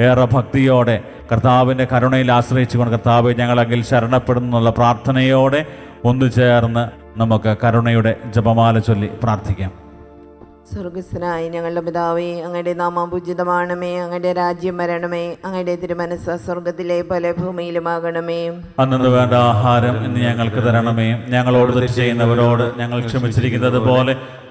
ഏറെ ഭക്തിയോടെ കർത്താവിന്റെ കരുണയിൽ ആശ്രയിച്ചുകൊണ്ട് കർത്താവ് ഞങ്ങളെങ്കിൽ എന്നുള്ള പ്രാർത്ഥനയോടെ ഒന്നു ചേർന്ന് നമുക്ക് കരുണയുടെ ജപമാല ചൊല്ലി പ്രാർത്ഥിക്കാം. സ്വർഗസ്വനായി ഞങ്ങളുടെ പിതാവേ അങ്ങയുടെ നാമം പൂജിതമാണമേ അങ്ങയുടെ രാജ്യം വരണമേ അങ്ങയുടെ തിരുമനസ് സ്വർഗത്തിലെ പല ഭൂമിയിലുമാകണമേ. അന്നു വേണ്ട ആഹാരം ഇന്ന് ഞങ്ങൾക്ക് തരണമേ. ഞങ്ങളോട് തെറ്റ് ചെയ്യുന്നവരോട് ഞങ്ങൾ ക്ഷമിച്ചിരിക്കുന്നത് പോലെ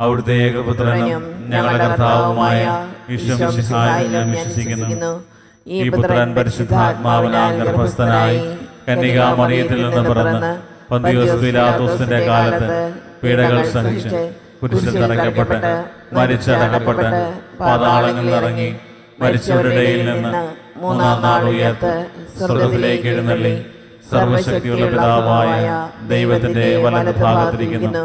അവിടുത്തെ ഏകപുത്രനും ഞങ്ങളുടെ കർത്താവുമായ ഞാൻ വിശ്വസിക്കുന്നു. ഈ പുത്രൻ പരിശുദ്ധാത്മാവിനാൽ ഗർഭസ്ഥനായി കന്യകാമറിയത്തിൽ നിന്ന് പിറന്ന് പന്തിയോസ് പിലാത്തോസിന്റെ കാലത്ത് പീഡകൾ സഹിച്ച് കുരിശിൽ തറയ്ക്കപ്പെട്ട് മരിച്ചടക്കപ്പെട്ട് പാതാളങ്ങളിൽ ഇറങ്ങി മരിച്ചവരുടെ ഇടയിൽ നിന്ന് മൂന്നാം നാൾ ഉയർത്ത് സ്വർഗത്തിലേക്ക് എഴുന്നള്ളി. സർവശക്തിയുള്ള പിതാവായ ദൈവത്തിന്റെ വലത് ഭാഗത്തിരിക്കുന്നു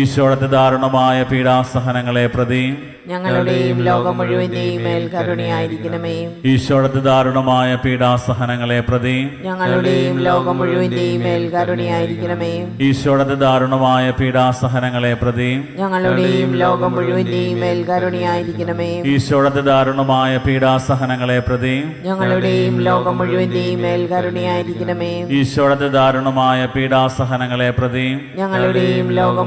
ഈശോടത്തെ ദാരുണമായ പീഡാസഹനങ്ങളെ പ്രതി ഞങ്ങളുടെയും ലോകം മുഴുവന്റെയും മേൽ കരുണയായിരിക്കണമേ. ഈശോടത്തെ ദാരുണമായ പീഡാസഹനങ്ങളെ പ്രതി ഞങ്ങളുടെയും ലോകം മുഴുവന്റെയും മേൽ കരുണയായിരിക്കണമേ. ഈശോടത്തെ ദാരുണമായ പീഡാസഹനങ്ങളെ പ്രതി ഞങ്ങളുടെയും ലോകം മുഴുവന്റെയും മേൽ കരുണയായിരിക്കണമേ. ഈശോടത്തെ ദാരുണമായ പീഡാസഹനങ്ങളെ പ്രതി ഞങ്ങളുടെയും ലോകം മുഴുവന്റെയും മേൽ കരുണയായിരിക്കണമേ. ഈശോടത്തെ ദാരുണമായ പീഡാസഹനങ്ങളെ പ്രതി ഞങ്ങളുടെയും ലോകം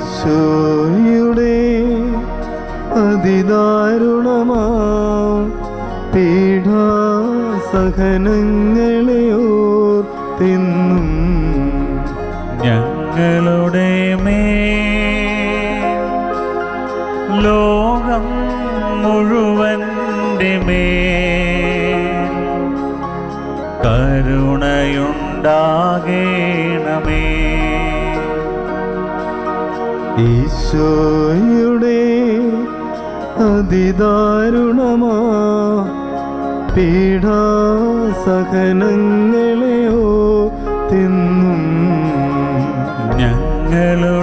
ഈശോയുടെ അതിദാരുണമാ പീഠാസഹനങ്ങളെ തിന്നും ഞങ്ങളുടെ മേ ലോകം മുഴുവന്റെ മേ കരുണയുണ്ടാകേണമേ. ഈശോയുടെ അതിദാരുണമാ പീഡാസഹനങ്ങളെയോ തിന്നും ഞങ്ങളുടെ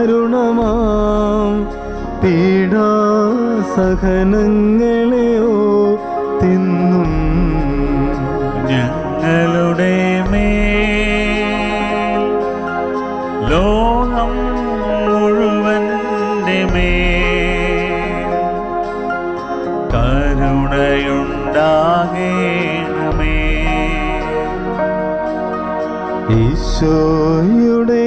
അതിദാരുണമാ പീഡാസഹനങ്ങളെയോ തിന്നും ഞങ്ങളുടെ മേ ലോകം മുഴുവന്റെ മേ കരുണയുണ്ടാകേണമേ. ഈശോയുടെ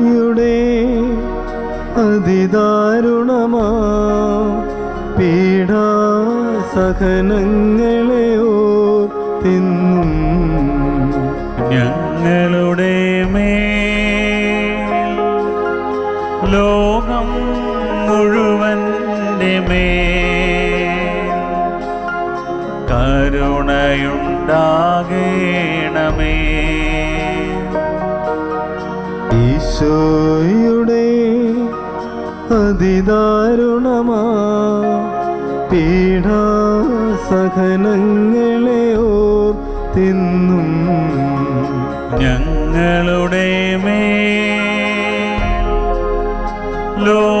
പീഡാസഹനങ്ങളെയോ തിന്നും. ഞങ്ങളുടെ മേ ലോകം മുഴുവന്റെ മേ കരുണയുണ്ടാകേണമേ. ഈശോയുടെ അതിദാരുണമാ പീഡാസഹനങ്ങളെയോ തിന്നും. ഞങ്ങളുടെ മേ ലോകം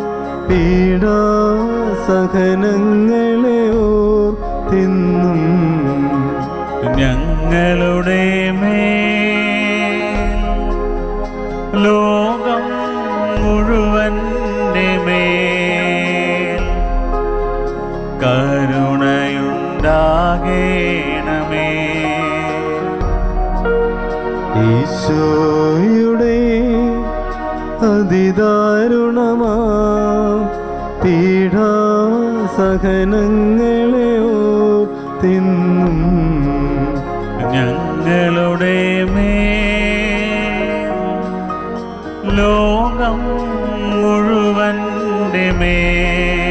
ഈശോയുടെ അതിദാരുണമാ പീഡാസഹനങ്ങളെയോ തിന്നും ഞങ്ങളുടെ മേ ലോകം മുഴുവന്റെ മേൽ